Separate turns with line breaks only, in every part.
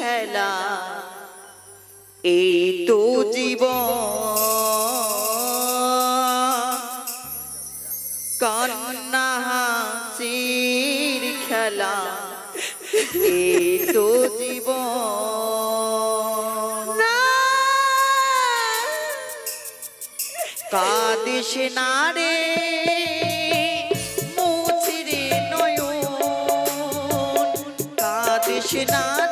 খেলা। এই তো জীবন। কান্না খেলা। এই তো জীবন। কাদিস না রে, মুছিরে নয়ন। কাদিস না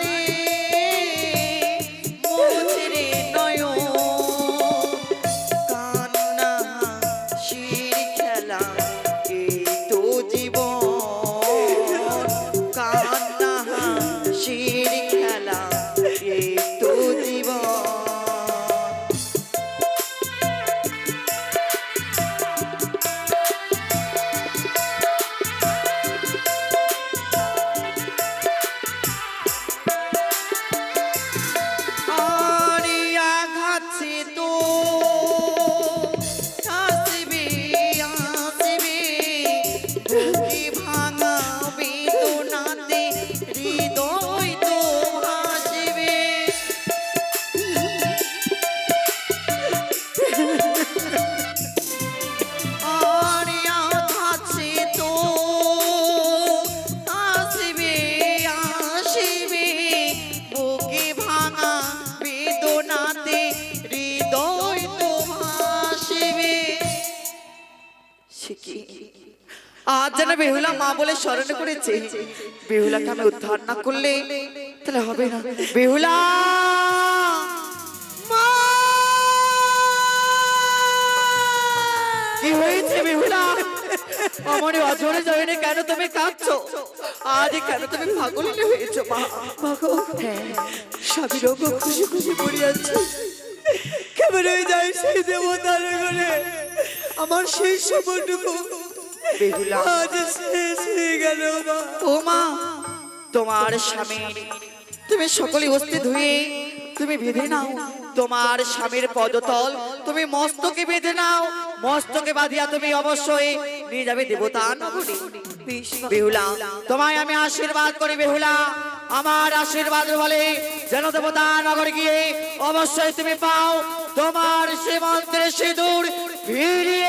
আজ যেন বেহুলা মা বলে স্মরণ করেছে। বেহুলাকে আমি উদ্ধার না করলে তাহলে হবে না। বেহুলা! কি হয়েছে বেহুলা? আমার অজরে জয়নে কেন তুমি কাঁদছো? আজ কেন তুমি পাগল হয়েছো মা? পাগল হ্যাঁ। সবই রোগ খুশি খুশি পড়িয়াছে কেমন হয়ে যায় সেই দেবতার আমার সেই সময়টুকু আজ শেষ হয়ে গেল ও মা তোমার স্বামী তুমি সকলে অস্থি ধুয়ে তুমি বেঁধে নাও। তোমার স্বামীর পদতল তুমি মস্তকে বেঁধে নাও। মস্তকে বাঁধিয়া তুমি অবশ্যই নিয়ে যাবে দেবতা নগরী। বেহুলা তোমায় আমি আশীর্বাদ করি বেহুলা। আমার আশীর্বাদ বলে যেন দেবতা নগর গিয়ে অবশ্যই তুমি পাও। তোমার সীমান্তের সিঁদুর ফিরিয়ে